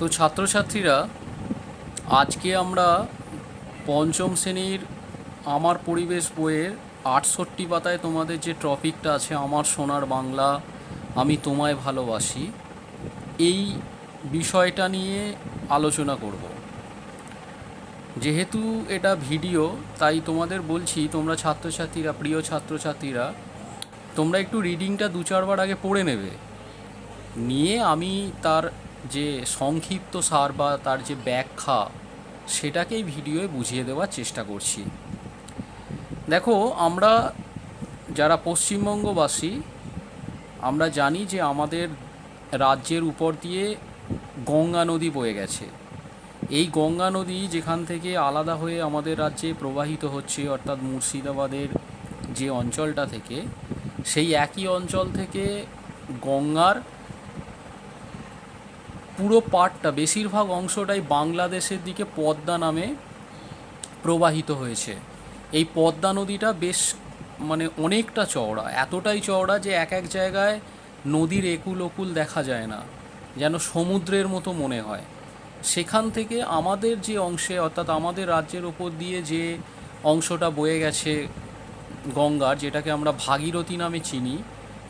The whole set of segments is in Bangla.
তো ছাত্রছাত্রীরা, আজকে আমরা পঞ্চম শ্রেণির আমার পরিবেশ বইয়ের আটষট্টি পাতায় তোমাদের যে টপিকটা আছে, আমার সোনার বাংলা, আমি তোমায় ভালোবাসি, এই বিষয়টা নিয়ে আলোচনা করব। যেহেতু এটা ভিডিও, তাই তোমাদের বলছি, তোমরা ছাত্রছাত্রীরা, প্রিয় ছাত্রছাত্রীরা, তোমরা একটু রিডিংটা দু চারবার আগে পড়ে নেবে। নিয়ে আমি তার যে সংক্ষিপ্ত সার বা তার যে ব্যাখ্যা, সেটাকেই ভিডিওয়ে বুঝিয়ে দেওয়ার চেষ্টা করছি। দেখো, আমরা যারা পশ্চিমবঙ্গবাসী, আমরা জানি যে আমাদের রাজ্যের উপর দিয়ে গঙ্গা নদী বয়ে গেছে। এই গঙ্গা নদী যেখান থেকে আলাদা হয়ে আমাদের রাজ্যে প্রবাহিত হচ্ছে, অর্থাৎ মুর্শিদাবাদের যে অঞ্চলটা থেকে, সেই একই অঞ্চল থেকে গঙ্গার পুরো পাটটা বেশিরভাগ অংশটাই বাংলাদেশের দিকে পদ্মা নামে প্রবাহিত হয়েছে। এই পদ্মা নদীটা বেশ মানে অনেকটা চওড়া। এতটাই চওড়া যে এক এক জায়গায় নদীর একুল ওকুল দেখা যায় না, যেন সমুদ্রের মতো মনে হয়। সেখান থেকে আমাদের যে অংশে, অর্থাৎ আমাদের রাজ্যের ওপর দিয়ে যে অংশটা বয়ে গেছে গঙ্গার, যেটাকে আমরা ভাগীরথী নামে চিনি,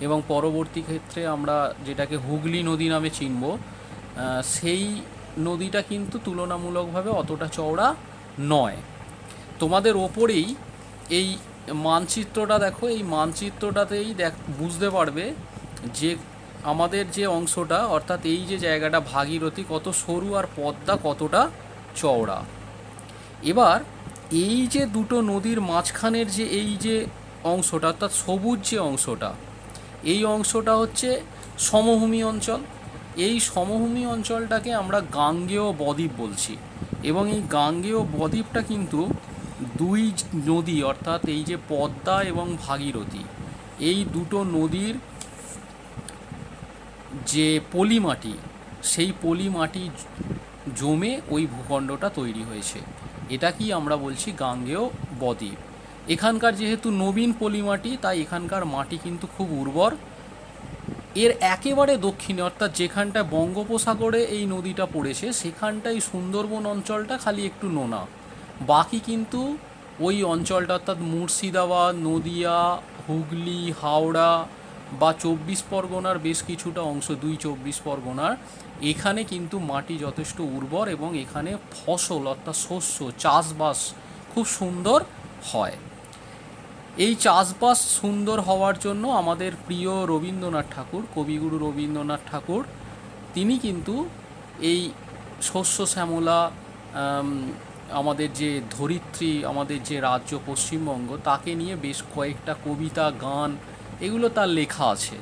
এবং পরবর্তী ক্ষেত্রে আমরা যেটাকে হুগলি নদী নামে চিনব সেই নদীটা কিন্তু তুলনামূলকভাবে অতটা চওড়া নয়। তোমাদের ওপরেই এই মানচিত্রটা দেখো, এই মানচিত্রটাতেই দেখ, বুঝতে পারবে যে আমাদের যে অংশটা, অর্থাৎ এই যে জায়গাটা ভাগীরথী, কত সরু আর পদ্মা কতটা চওড়া। এবার এই যে দুটো নদীর মাঝখানের যে এই যে অংশটা, অর্থাৎ সবুজ যে অংশটা, এই অংশটা হচ্ছে সমভূমি অঞ্চল। এই সমভূমি অঞ্চলটাকে আমরা গাঙ্গেয় বদ্বীপ বলছি। এবং এই গাঙ্গেয় বদ্বীপটা কিন্তু দুই নদী, অর্থাৎ এই যে পদ্মা এবং ভাগীরথী, এই দুটো নদীর যে পলিমাটি, সেই পলিমাটি জ- জমে ওই ভূখণ্ডটা তৈরি হয়েছে। এটা কি আমরা বলছি গাঙ্গেয় বদ্বীপ। এখানকার যেহেতু নবীন পলিমাটি, তাই এখানকার মাটি কিন্তু খুব উর্বর। এর একেবারে দক্ষিণে, অর্থাৎ যেখানটায় বঙ্গোপসাগরে এই নদীটা পড়েছে, সেখানটাই সুন্দরবন অঞ্চলটা খালি একটু নোনা। বাকি কিন্তু ওই অঞ্চলটা, অর্থাৎ মুর্শিদাবাদ, নদিয়া, হুগলি, হাওড়া বা চব্বিশ পরগনার বেশ কিছুটা অংশ, দুই চব্বিশ পরগনার, এখানে কিন্তু মাটি যথেষ্ট উর্বর এবং এখানে ফসল, অর্থাৎ শস্য চাষবাস খুব সুন্দর হয়। এই চাষবাস সুন্দর হওয়ার জন্য আমাদের প্রিয় রবীন্দ্রনাথ ঠাকুর, কবিগুরু রবীন্দ্রনাথ ঠাকুর, তিনি কিন্তু এই শস্য শ্যামলা আমাদের যে ধরিত্রী, আমাদের যে রাজ্য পশ্চিমবঙ্গ, তাকে নিয়ে বেশ কয়েকটা কবিতা, গান, এগুলো তার লেখা আছে।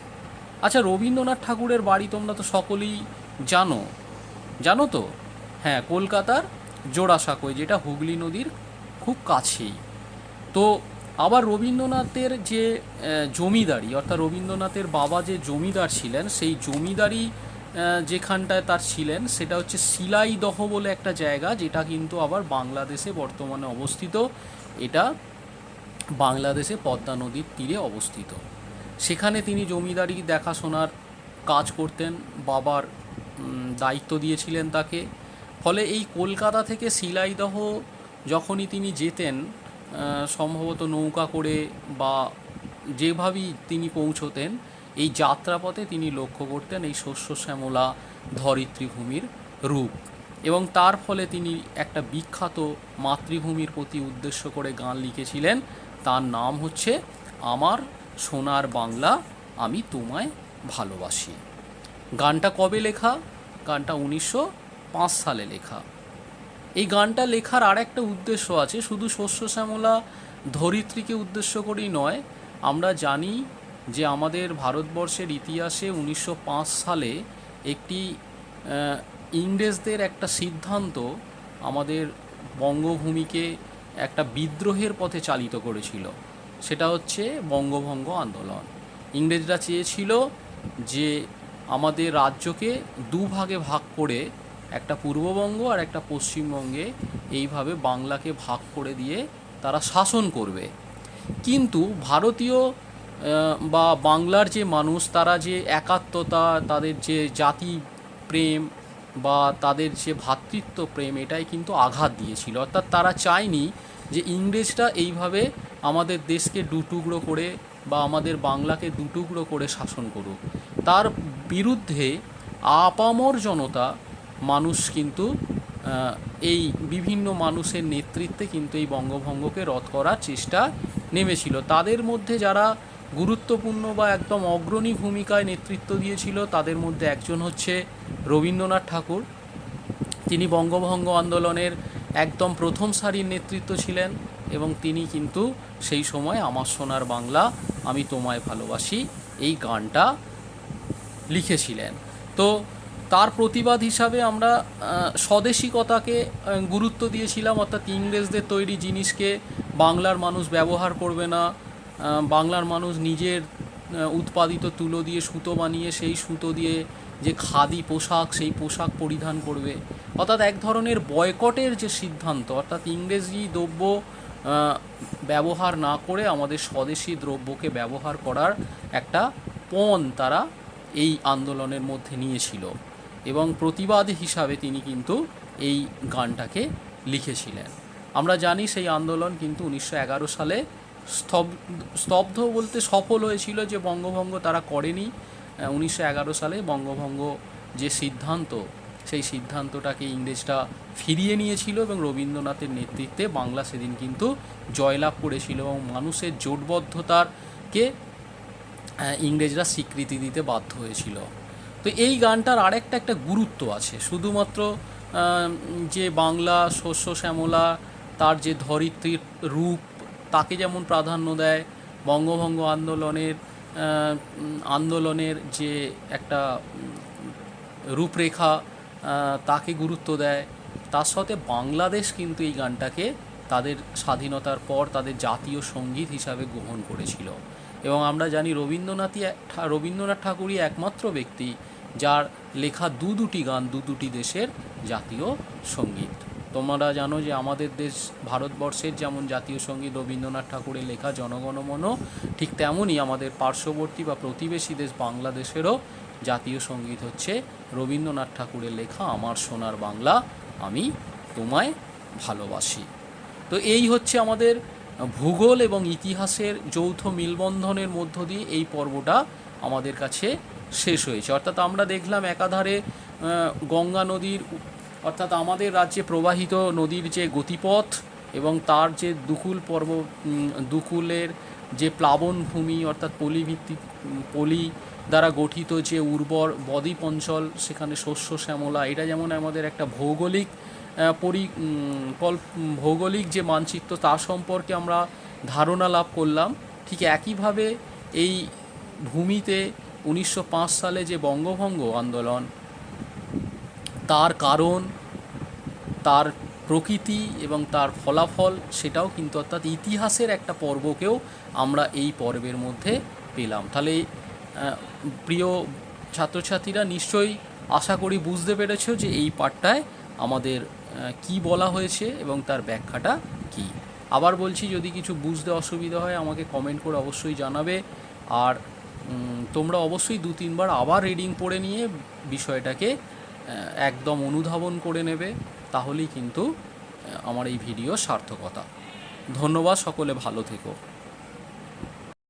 আচ্ছা রবীন্দ্রনাথ ঠাকুরের বাড়ি তোমরা তো সকলেই জানো। জানো তো? হ্যাঁ কলকাতার জোড়াসাঁকোয়, যেটা হুগলি নদীর খুব কাছেই। তো আবার রবীন্দ্রনাথের যে জমিদারি, অর্থাৎ রবীন্দ্রনাথের বাবা যে জমিদার ছিলেন, সেই জমিদারি যেখানটায় তার ছিলেন, সেটা হচ্ছে শিলাইদহ বলে একটা জায়গা, যেটা কিন্তু আবার বাংলাদেশে বর্তমানে অবস্থিত। এটা বাংলাদেশে পদ্মা নদীর তীরে অবস্থিত। সেখানে তিনি জমিদারি দেখাশোনার কাজ করতেন, বাবার দায়িত্ব দিয়েছিলেন তাকে। ফলে এই কলকাতা থেকে শিলাইদহ যখনই তিনি যেতেন সম্ভবত নৌকা করে বা যেভাবেই তিনি পৌঁছতেন, এই যাত্রাপথে তিনি লক্ষ্য করতেন এই শস্য শ্যামলা ধরিত্রীভূমির রূপ। এবং তার ফলে তিনি একটা বিখ্যাত মাতৃভূমির প্রতি উদ্দেশ্য করে গান লিখেছিলেন। তার নাম হচ্ছে আমার সোনার বাংলা, আমি তোমায় ভালোবাসি গানটা কবে লেখা? গানটা উনিশশো পাঁচ সালে লেখা। এই গানটা লেখার আর একটা উদ্দেশ্য আছে, শুধু শস্য শ্যামলা ধরিত্রীকে উদ্দেশ্য করেই নয়, আমরা জানি যে আমাদের ভারতবর্ষের ইতিহাসে উনিশশো পাঁচ সালে একটি ইংরেজদের একটা সিদ্ধান্ত আমাদের বঙ্গভূমিকে একটা বিদ্রোহের পথে চালিত করেছিল। সেটা হচ্ছে বঙ্গভঙ্গ আন্দোলন। ইংরেজরা চেয়েছিল যে আমাদের রাজ্যকে দুভাগে ভাগ করে একটা পূর্ববঙ্গ আর একটা পশ্চিমবঙ্গে এইভাবে বাংলাকে ভাগ করে দিয়ে তারা শাসন করবে। কিন্তু ভারতীয় বা বাংলার যে মানুষ, তারা যে একাত্মতা, তাদের যে জাতি প্রেম বা তাদের যে ভ্রাতৃত্ব প্রেম, এটাই কিন্তু আঘাত দিয়েছিল। অর্থাৎ তারা চায়নি যে ইংরেজরা এইভাবে আমাদের দেশকে দুটুকরো করে বা আমাদের বাংলাকে দুটুকরো করে শাসন করুক। তার বিরুদ্ধে আপামর জনতা মানুষ কিন্তু এই বিভিন্ন মানুষের নেতৃত্বে কিন্তু এই বঙ্গভঙ্গকে রদ করার চেষ্টা নেমেছিল। তাদের মধ্যে যারা গুরুত্বপূর্ণ বা একদম অগ্রণী ভূমিকায় নেতৃত্ব দিয়েছিল, তাদের মধ্যে একজন হচ্ছে রবীন্দ্রনাথ ঠাকুর। তিনি বঙ্গভঙ্গ আন্দোলনের একদম প্রথম সারির নেতৃত্ব ছিলেন এবং তিনি কিন্তু সেই সময় আমার সোনার বাংলা, আমি তোমায় ভালোবাসি, এই গানটা লিখেছিলেন। তো তার প্রতিবাদ হিসাবে আমরা স্বদেশিকতাকে গুরুত্ব দিয়েছিলাম। অর্থাৎ ইংরেজদের তৈরি জিনিসকে বাংলার মানুষ ব্যবহার করবে না। বাংলার মানুষ নিজের উৎপাদিত তুলো দিয়ে সুতো বানিয়ে, সেই সুতো দিয়ে যে খাদি পোশাক, সেই পোশাক পরিধান করবে। অর্থাৎ এক ধরনের বয়কটের যে সিদ্ধান্ত, অর্থাৎ ইংরেজি দ্রব্য ব্যবহার না করে আমাদের স্বদেশি দ্রব্যকে ব্যবহার করার একটা পণ তারা এই আন্দোলনের মধ্যে নিয়েছিল। এবং প্রতিবাদ হিসাবে তিনি কিন্তু এই গানটাকে লিখেছিলেন। আমরা জানি সেই আন্দোলন কিন্তু উনিশশো এগারো সালে স্তব- স্তব্ধ বলতে সফল হয়েছিল যে বঙ্গভঙ্গ তারা করেনি। উনিশশো এগারো সালে বঙ্গভঙ্গ যে সিদ্ধান্ত, সেই সিদ্ধান্তটাকে ইংরেজরা ফিরিয়ে নিয়েছিল এবং রবীন্দ্রনাথের নেতৃত্বে বাংলা সেদিন কিন্তু জয়লাভ করেছিল এবং মানুষের জোটবদ্ধতারকে ইংরেজরা স্বীকৃতি দিতে বাধ্য হয়েছিল। তো এই গানটার আরেকটা একটা গুরুত্ব আছে। শুধুমাত্র যে বাংলা শস্য শ্যামলা, তার যে ধরিত্রীর রূপ, তাকে যেমন প্রাধান্য দেয়, বঙ্গভঙ্গ আন্দোলনের আন্দোলনের যে একটা রূপরেখা তাকে গুরুত্ব দেয়। তার সাথে বাংলাদেশ কিন্তু এই গানটাকে তাদের স্বাধীনতার পর তাদের জাতীয় সংগীত হিসাবে গ্রহণ করেছিল। এবং আমরা জানি রবীন্দ্রনাথই রবীন্দ্রনাথ ঠাকুরই একমাত্র ব্যক্তি যার লেখা দু দুটি গান, দু দুটি দেশের জাতীয় সংগীত। তোমরা জানো যে আমাদের দেশ, ভারতবর্ষের যেমন জাতীয় সংগীত রবীন্দ্রনাথ ঠাকুরের লেখা জনগণমন ঠিক তেমনই আমাদের পার্শ্ববর্তী বা প্রতিবেশী দেশ বাংলাদেশেরও জাতীয় সংগীত হচ্ছে রবীন্দ্রনাথ ঠাকুরের লেখা আমার সোনার বাংলা, আমি তোমায় ভালোবাসি। তো এই হচ্ছে আমাদের ভূগোল এবং ইতিহাসের যৌথ মিলবন্ধনের মধ্য দিয়ে এই পর্বটা আমাদের কাছে শেষ হয়েছে। অর্থাৎ আমরা দেখলাম একাধারে গঙ্গা নদীর অর্থাৎ আমাদের রাজ্যে প্রবাহিত নদীর যে গতিপথ এবং তার যে দুকুল পর্ব দুকুলের যে প্লাবনভূমি অর্থাৎ পলিভিত্তিক পলি দ্বারা গঠিত যে উর্বর বদ্বীপ অঞ্চল, সেখানে শস্য, শ্যামলা, এটা যেমন আমাদের একটা ভৌগোলিক পরি ভৌগোলিক যে মানচিত্র তা সম্পর্কে আমরা ধারণা লাভ করলাম। ঠিক একইভাবে এই ভূমিতে উনিশশো পাঁচ সালে যে বঙ্গভঙ্গ আন্দোলন, তার কারণ, তার প্রকৃতি এবং তার ফলাফল সেটাও কিন্তু অর্থাৎ ইতিহাসের একটা পর্বকেও আমরা এই পর্বের মধ্যে পেলাম। তাহলে প্রিয় ছাত্রছাত্রীরা নিশ্চয়ই আশা করি বুঝতে পেরেছ যে এই পাঠটায় আমাদের কি বলা হয়েছে এবং তার ব্যাখ্যাটা কি? আবার বলছি, যদি কিছু বুঝতে অসুবিধা হয়, আমাকে কমেন্ট করে অবশ্যই জানাবে। আর তোমরা অবশ্যই দু তিনবার আবার রিডিং পড়ে নিয়ে বিষয়টাকে একদম অনুধাবন করে নেবে। তাহলেই কিন্তু আমার এই ভিডিও সার্থকতা। ধন্যবাদ সকলে, ভালো থেকো।